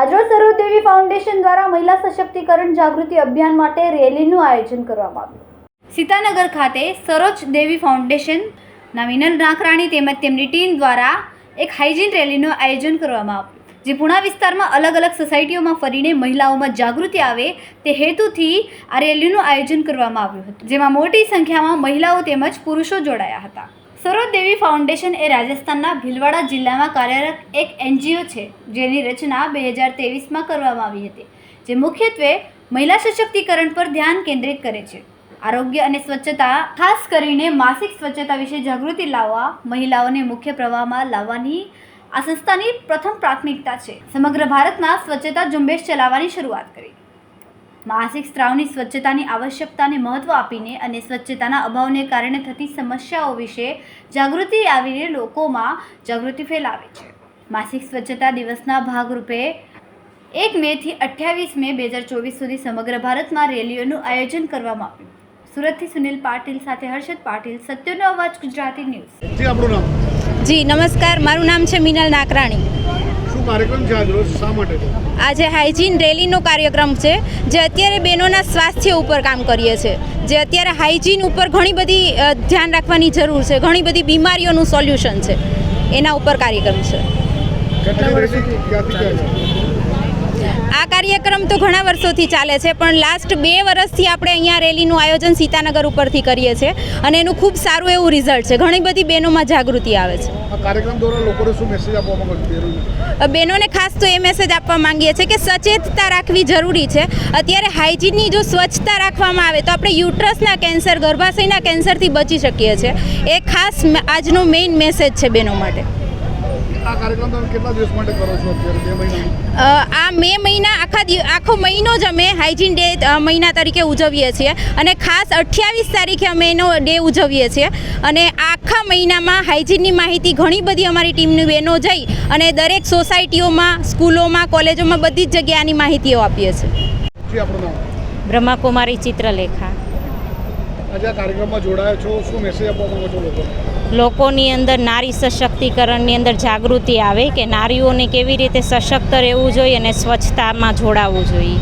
આજરોજ સરોદેવી ફાઉન્ડેશન દ્વારા મહિલા સશક્તિકરણ જાગૃતિ અભિયાન માટે રેલીનું આયોજન કરવામાં આવ્યું. સીતાનગર ખાતે સરોજ દેવી ફાઉન્ડેશનના વિનલ નાખરાણી તેમજ તેમની ટીમ દ્વારા એક હાઇજીન રેલીનું આયોજન કરવામાં આવ્યું, જે પુણા વિસ્તારમાં અલગ અલગ સોસાયટીઓમાં ફરીને મહિલાઓમાં જાગૃતિ આવે તે હેતુથી આ રેલીનું આયોજન કરવામાં આવ્યું હતું, જેમાં મોટી સંખ્યામાં મહિલાઓ તેમજ પુરુષો જોડાયા હતા. સરોજ દેવી ફાઉન્ડેશન એ રાજસ્થાનના ભીલવાડા જિલ્લામાં કાર્યરત એક એનજીઓ છે, જેની રચના બે હજાર તેવીસમાં કરવામાં આવી હતી, જે મુખ્યત્વે મહિલા સશક્તિકરણ પર ધ્યાન કેન્દ્રિત કરે છે. આરોગ્ય અને સ્વચ્છતા, ખાસ કરીને માસિક સ્વચ્છતા વિશે જાગૃતિ લાવવા, મહિલાઓને મુખ્ય પ્રવાહમાં લાવવાની આ સંસ્થાની પ્રથમ પ્રાથમિકતા છે. સમગ્ર ભારતમાં સ્વચ્છતા ઝુંબેશ ચલાવવાની શરૂઆત કરી. માસિક સ્ત્રાવની સ્વચ્છતાની આવશ્યકતાને મહત્ત્વ આપીને અને સ્વચ્છતાના અભાવને કારણે થતી સમસ્યાઓ વિશે જાગૃતિ આવીને લોકોમાં જાગૃતિ ફેલાવે છે. માસિક સ્વચ્છતા દિવસના ભાગરૂપે એક મેથી અઠ્યાવીસ મે બે હજાર ચોવીસ સુધી સમગ્ર ભારતમાં રેલીઓનું આયોજન કરવામાં આવ્યું. સુરતથી સુનિલ પાટીલ સાથે હર્ષદ પાટીલ સત્યનો અવાજ ગુજરાતી ન્યૂઝ. જી આપણું નામ? જી નમસ્કાર. મારું નામ છે મિનલ નાકરાણી. કાર્યક્રમ છે આજ રોજ? શા માટે આજે હાઇજીન રેલીનો કાર્યક્રમ છે જે અત્યારે બહેનોના સ્વાસ્થ્ય ઉપર કામ કરીએ છીએ જે અત્યારે હાઇજીન ઉપર ઘણી બધી ધ્યાન રાખવાની જરૂર છે ઘણી બધી બીમારીઓનું સોલ્યુશન છે. એના ઉપર કાર્યક્રમ છે. કેટલા વર્ષથી આ કાર્યક્રમ તો ઘણા વર્ષોથી ચાલે છે પણ લાસ્ટ બે વર્ષથી આપણે અહીંયા રેલીનું આયોજન સીતાનગર ઉપરથી કરીએ છીએ અને એનું ખૂબ સારું એવું રિઝલ્ટ છે. ઘણી બધી બહેનોમાં જાગૃતિ આવે છે. કાર્યક્રમ દ્વારા લોકોને શું મેસેજ આપવા માંગો છો બેરોજગાર અ, બહેનોને ખાસ તો એ મેસેજ આપવા માંગીએ છીએ કે સચેતતા રાખવી જરૂરી છે. અત્યારે હાઇજીનની જો સ્વચ્છતા રાખવામાં આવે તો આપણે યુટ્રસના કેન્સર ગર્ભાશયના કેન્સરથી બચી શકીએ છીએ. એ ખાસ આજનો મેઇન મેસેજ છે બહેનો માટે. આ કાર્યક્રમ તમે કેટલા દિવસ માટે કરો છો અત્યારે? બે મહિના. આ મે મહિના આખા આખો મહિનો જ અમે હાઇજીન ડે મહિના તરીકે ઉજવીએ છીએ. અને ખાસ અઠ્યાવીસ તારીખે અમે એનો ડે ઉજવીએ છીએ. અને આખા મહિનામાં હાઇજીનની માહિતી ઘણી બધી અમારી ટીમની બહેનો જઈ અને દરેક સોસાયટીઓમાં સ્કૂલોમાં કોલેજોમાં બધી જ જગ્યાની માહિતીઓ આપીએ છીએ. બ્રહ્મા કુમારી બ્રહ્માકુમારી ચિત્રલેખા. લોકોની? અંદર નારી સશક્તિકરણની અંદર જાગૃતિ આવે કે નારીઓને કેવી રીતે સશક્ત રહેવું જોઈએ અને સ્વચ્છતામાં જોડાવવું જોઈએ.